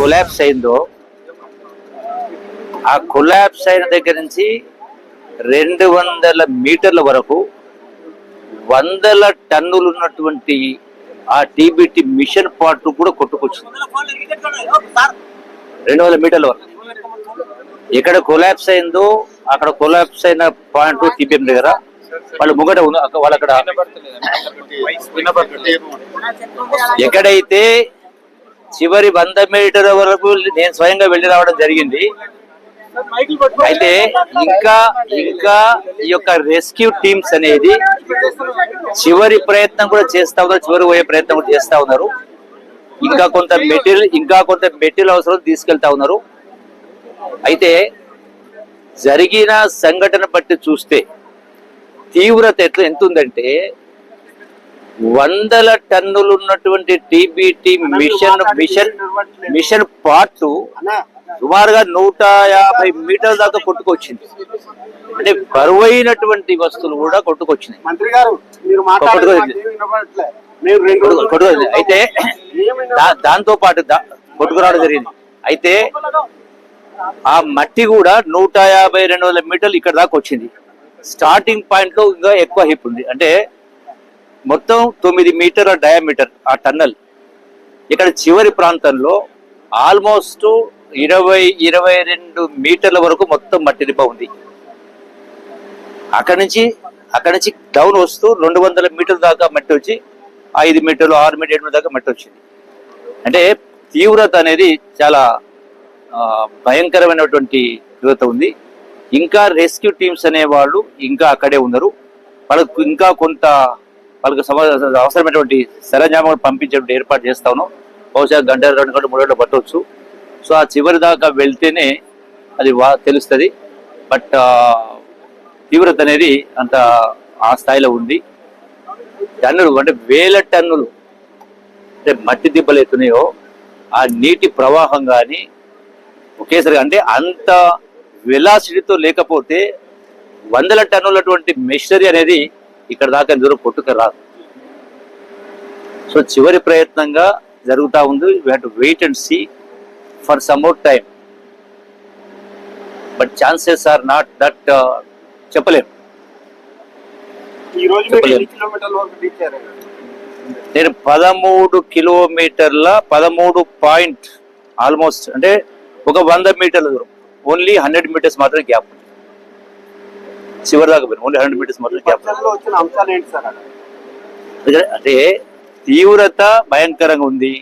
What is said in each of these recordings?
Collapse అయిందో ఆ collapse అయిన దగ్గర నుంచి రెండు వందల మీటర్ల వరకు వందల టన్నులు ఉన్నటువంటి ఆ టీబీటీ మిషన్ పార్ట్ కూడా కొట్టుకొచ్చింది. రెండు వందల మీటర్ల వరకు. ఎక్కడ కొలాప్స్ అయిందో అక్కడ కొలాప్స్ అయిన పాయింట్ టీపీఎం దగ్గర. వాళ్ళు ముంగట వాళ్ళు అక్కడ ఎక్కడైతే చివరి వంద మీటర్ వరకు నేను స్వయంగా వెళ్ళి రావడం జరిగింది. అయితే ఇంకా ఇంకా ఈ యొక్క రెస్క్యూ టీమ్స్ అనేది చివరి ప్రయత్నం కూడా చేస్తా ఉన్నారు చివరి పోయే ప్రయత్నం కూడా చేస్తా ఉన్నారు. ఇంకా కొంత మెటీరియల్ ఇంకా కొంత మెటీరియల్ అవసరం తీసుకెళ్తా ఉన్నారు. అయితే జరిగిన సంఘటన బట్టి చూస్తే తీవ్రత ఎట్లా ఎంత ఉందంటే వందల టన్నులు ఉన్నటువంటి TBT machine machine machine part సుమారుగా నూట యాభై మీటర్ల దాకా కొట్టుకొచ్చింది. అంటే బరువైనటువంటి వస్తువులు కూడా కొట్టుకొచ్చినాయి. మంత్రి గారు మీరు కొట్టుకోలేదు. మాట్లాడేది వినపడట్లే. మీరు రెండు కొట్టుకో- కొట్టుకొచ్చింది. అయితే దాంతో పాటు కొట్టుకురావడం జరిగింది. అయితే ఆ మట్టి కూడా నూట యాభై రెండు వందల మీటర్లు ఇక్కడ దాకా వచ్చింది. స్టార్టింగ్ పాయింట్లో ఇంకా ఎక్కువ హిప్ ఉంది. అంటే మొత్తం తొమ్మిది మీటర్ల డయామీటర్ ఆ టన్నల్ ఇక్కడ చివరి ప్రాంతంలో ఆల్మోస్ట్ ఇరవై ఇరవై రెండు మీటర్ల వరకు మొత్తం మట్టి దిబ్బ ఉంది. అక్కడి నుంచి అక్కడి నుంచి డౌన్ వస్తూ రెండు వందల మీటర్ల దాకా మట్టి వచ్చి ఐదు మీటర్లు ఆరు మీటర్ ఏడు దాకా మట్టి వచ్చింది. అంటే తీవ్రత అనేది చాలా భయంకరమైనటువంటి తీవ్రత ఉంది. ఇంకా రెస్క్యూ టీమ్స్ అనే వాళ్ళు ఇంకా అక్కడే ఉన్నారు. వాళ్ళకు ఇంకా కొంత వాళ్ళకి సమ అవసరమైనటువంటి సరంజామా పంపించేటువంటి ఏర్పాటు చేస్తాను. బహుశా గంట రెండు గంటలు మూడు గంటలు పట్టవచ్చు. సో ఆ చివరి దాకా వెళ్తేనే అది వా తెలుస్తుంది. బట్ తీవ్రత అనేది అంత ఆ స్థాయిలో ఉంది. టన్నులు అంటే వేల టన్నులు అంటే మట్టి దిబ్బలు ఎత్తున్నాయో ఆ నీటి ప్రవాహం కానీ ఒకేసారి అంటే అంత వెలాసిటీతో లేకపోతే వందల టన్నులటువంటి మెషినరీ అనేది ఇక్కడ దాకా దూరం కొట్టుక రాదు. సో చివరి ప్రయత్నంగా జరుగుతూ ఉంది. We to wait and see for some more time but chances are not that చెప్పలేం. నేను పదమూడు కిలోమీటర్ల పదమూడు పాయింట్ ఆల్మోస్ట్ అంటే ఒక వంద మీటర్ల దూరం. ఓన్లీ హండ్రెడ్ మీటర్స్ మాత్రం గ్యాప్ చివరి దాకా పోయిన. ఓన్లీ హండ్రెడ్ మీటర్స్ మాత్రం గ్యాప్ అంటే తీవ్రత భయంకరంగా ఉంది.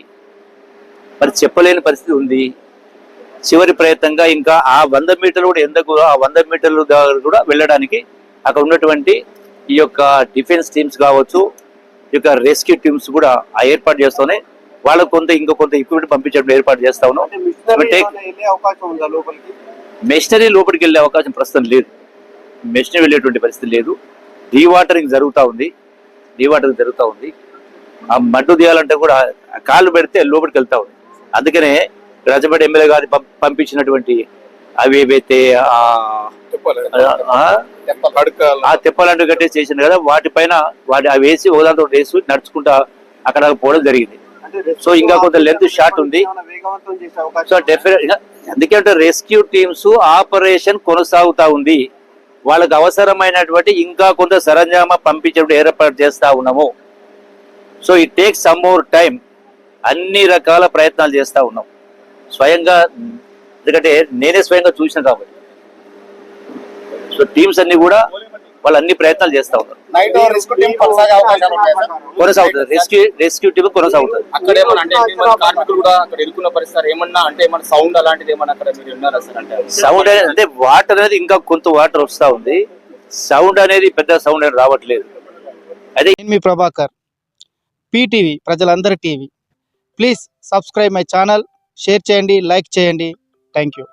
మరి చెప్పలేని పరిస్థితి ఉంది. చివరి ప్రయత్నంగా ఇంకా ఆ వంద మీటర్లు కూడా ఎందుకు ఆ వంద మీటర్లు దగ్గర కూడా వెళ్ళడానికి అక్కడ ఉన్నటువంటి ఈ యొక్క డిఫెన్స్ టీమ్స్ కావచ్చు ఈ యొక్క రెస్క్యూ టీమ్స్ కూడా ఆ ఏర్పాటు చేస్తూనే వాళ్ళకు కొంత ఇంకా కొంత ఎక్విప్మెంట్ పంపించడం ఏర్పాటు చేస్తా ఉన్నాం. మెషినరీ లోపలికి వెళ్ళే అవకాశం ప్రస్తుతం లేదు. మెషినరీ వెళ్ళేటువంటి పరిస్థితి లేదు. డీవాటరింగ్ జరుగుతూ ఉంది. డీవాటరింగ్ జరుగుతూ ఉంది. ఆ మడ్డు తీయాలంటే కూడా కాళ్ళు పెడితే లోపలికి వెళ్తా ఉంది. అందుకనే రాజపేట ఎమ్మెల్యే గారి పంపించినటువంటి అవి ఏవైతే ఆ ఆ, ఆ తెప్పలాంటి కట్టేసి చేసింది కదా వాటిపైన వాటి అవి వేసి ఓదాంతో వేసి నడుచుకుంటా అక్కడ పోవడం జరిగింది. సో ఇంకా కొంత length short ఉంది. సో డెఫినెట్ ఎందుకంటే రెస్క్యూ టీమ్స్ ఆపరేషన్ కొనసాగుతా ఉంది. వాళ్ళకి అవసరమైనటువంటి ఇంకా కొంత సరంజామా పంపించడం ఏర్పాటు చేస్తా ఉన్నాము. So it takes some more time అన్ని రకాల ప్రయత్నాలు చేస్తా ఉన్నాం. స్వయంగా ఎందుకంటే నేనే స్వయంగా చూసిన కాబట్టి. సో టీమ్స్ అన్ని కూడా వాళ్ళు అన్ని ప్రయత్నాలు చేస్తా ఉన్నారు. కొనసాగుతుంది. రెస్క్యూ రెస్క్యూ టీమ్ కొనసాగుతుంది. అక్కడ సౌండ్ అలాంటిది ఏమన్నా అక్కడ మీరు విన్నారా సార్? అంటే సౌండ్ అనేది అంటే వాటర్ అనేది ఇంకా కొంత వాటర్ వస్తా ఉంది. సౌండ్ అనేది పెద్ద సౌండ్ అనేది రావట్లేదు. అదే మీ ప్రభాకర్ పీటీవీ ప్రజలందరి TV please subscribe my channel share చేయండి లైక్ చేయండి. Thank you